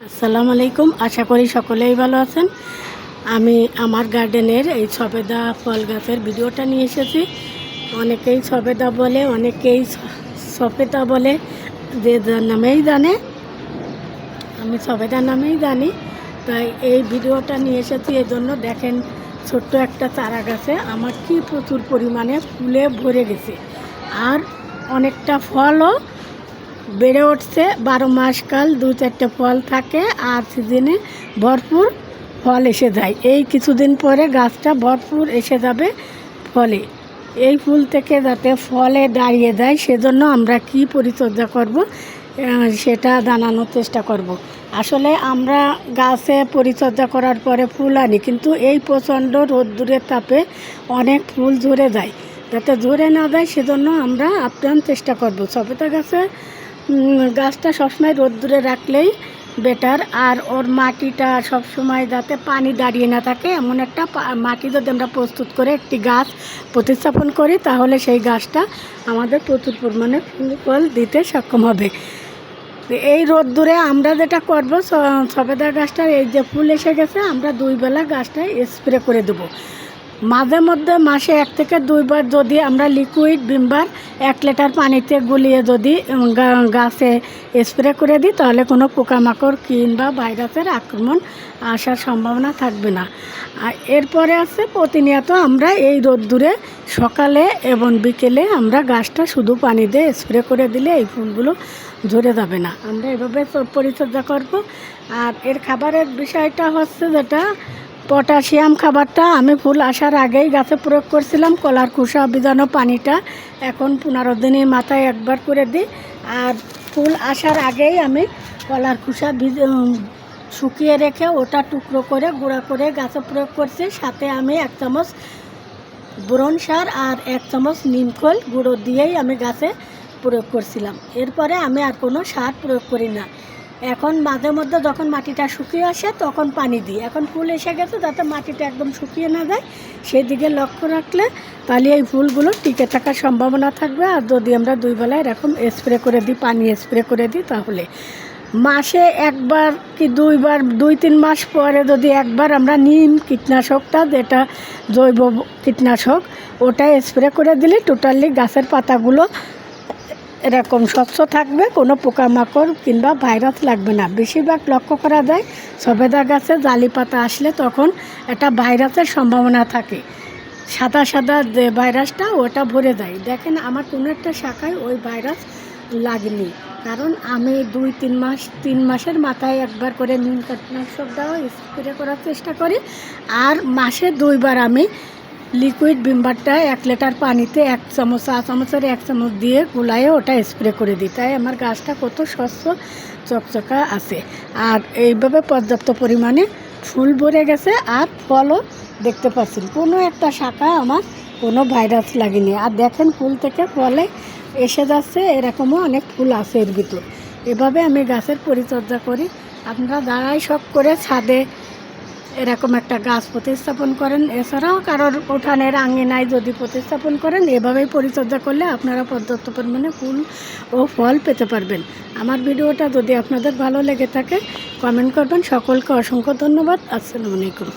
আসসালামু আলাইকুম। আশা করি সকলেই ভালো আছেন। আমি আমার গার্ডেনের এই সবেদা ফল গাছের ভিডিওটা নিয়ে এসেছি। অনেকেই সবেদা বলে, অনেকেই সফেদা বলে, যে নামেই জানে। আমি সবেদা নামেই জানি। তাই এই ভিডিওটা নিয়ে এসেছি এই জন্য দেখেন ছোট্ট একটা চারা গাছে আমার কি প্রচুর পরিমাণে ফুলে ভরে গেছে। আর অনেকটা ফলও বেড়ে উঠছে। বারো মাস কাল দু চারটে ফল থাকে আর সিজনে ভরপুর ফল এসে যায়। এই কিছুদিন পরে গাছটা ভরপুর এসে যাবে ফলে। এই ফুল থেকে যাতে ফলে দাঁড়িয়ে যায়, সেজন্য আমরা কি পরিচর্যা করব সেটা জানানোর চেষ্টা করব। আসলে আমরা গাছে পরিচর্যা করার পরে ফুল আনি, কিন্তু এই প্রচণ্ড রোদ্দুরের তাপে অনেক ফুল ঝরে যায়। যাতে ঝরে না যায়, সেজন্য আমরা আপ্রাণ চেষ্টা করব। সবেতা গাছে গাছটা সবসময় রোদ্দুরে রাখলেই বেটার আর ওর মাটিটা সবসময় যাতে পানি দাঁড়িয়ে না থাকে, এমন একটা মাটি যদি আমরা প্রস্তুত করে একটি গাছ প্রতিস্থাপন করি, তাহলে সেই গাছটা আমাদের প্রচুর পরিমাণে ফল দিতে সক্ষম হবে। এই রোদ্দুরে আমরা যেটা করব সবেদা গাছটার এই যে ফুল এসে গেছে, আমরা দুই বেলা গাছটায় স্প্রে করে দেবো। মাঝে মধ্যে মাসে এক থেকে দুইবার যদি আমরা লিকুইড বিমবার এক লিটার পানিতে গুলিয়ে যদি গাছে স্প্রে করে দিই, তাহলে কোনো পোকামাকড় কিংবা ভাইরাসের আক্রমণ আসার সম্ভাবনা থাকবে না। আর এরপরে আছে প্রতিনিয়ত আমরা এই রোদ্দুরে সকালে এবং বিকেলে আমরা গাছটা শুধু পানি দিয়ে স্প্রে করে দিলে এই ফুলগুলো ঝরে যাবে না। আমরা এভাবে পরিচর্যা করব। আর এর খাবারের বিষয়টা হচ্ছে যেটা পটাশিয়াম খাবারটা আমি ফুল আসার আগেই গাছে প্রয়োগ করছিলাম, কলার খোসা, বীজাণু, পানিটা। এখন পনেরো দিনের মাথায় একবার করে দিই। আর ফুল আসার আগেই আমি কলার খোসা শুকিয়ে রেখে ওটা টুকরো করে, গুঁড়া করে গাছে প্রয়োগ করছি। সাথে আমি এক চামচ বোরন সার আর এক চামচ নিমখোল গুঁড়ো দিয়েই আমি গাছে প্রয়োগ করছিলাম। এরপরে আমি আর কোনো সার প্রয়োগ করি না। এখন মাঝে মধ্যে যখন মাটিটা শুকিয়ে আসে, তখন পানি দিই। এখন ফুল এসে গেছে যাতে মাটিটা একদম শুকিয়ে না যায়। সেদিকে লক্ষ্য রাখলে তাহলে এই ফুলগুলো টিকে থাকার সম্ভাবনা থাকবে। আর যদি আমরা দুই বেলা এরকম স্প্রে করে দিই, পানি স্প্রে করে দিই, তাহলে মাসে একবার কি দুইবার, দুই তিন মাস পরে যদি একবার আমরা নিম কীটনাশকটা, যেটা জৈব কীটনাশক ওটা স্প্রে করে দিলে টোটালি গাছের পাতাগুলো এরকম স্বচ্ছ থাকবে, কোনো পোকামাকড় কিংবা ভাইরাস লাগবে না। বেশিরভাগ লক্ষ্য করা যায়, সবেদা গাছে জালি পাতা আসলে তখন একটা ভাইরাসের সম্ভাবনা থাকে। সাদা সাদা যে ভাইরাসটা, ওটা ভরে যায়। দেখেন, আমার কোনো একটা শাখায় ওই ভাইরাস লাগেনি। কারণ আমি দুই, তিন মাস, তিন মাসের মাথায় একবার করে নিম কীটনাশক দেওয়া, স্প্রে করার চেষ্টা করি। আর মাসে দুইবার আমি লিকুইড বিম্বারটা এক লিটার পানিতে এক চামচ চা চামচের এক চামচ দিয়ে গুলায়ে ওটা স্প্রে করে দিই। তাই আমার গাছটা কত স্বচ্ছ, চকচকা আছে। আর এইভাবে পর্যাপ্ত পরিমাণে ফুল ভরে গেছে আর ফলও দেখতে পাচ্ছেন। কোনো একটা শাখা আমার কোনো ভাইরাস লাগেনি। আর দেখেন ফুল থেকে ফলে এসে যাচ্ছে, এরকমও অনেক ফুল আছে এর ভিতর। এভাবে আমি গাছের পরিচর্যা করি। আপনারা যারাই শখ করে ছাদে এরকম একটা গাছ প্রতিস্থাপন করেন। এছাড়াও কারোর উঠানের আঙিনায় যদি প্রতিস্থাপন করেন, এভাবেই পরিচর্যা করলে আপনারা পর্যাপ্ত পরিমাণে ফুল ও ফল পেতে পারবেন। আমার ভিডিওটা যদি আপনাদের ভালো লেগে থাকে, কমেন্ট করবেন। সকলকে অসংখ্য ধন্যবাদ। আসসালামু আলাইকুম।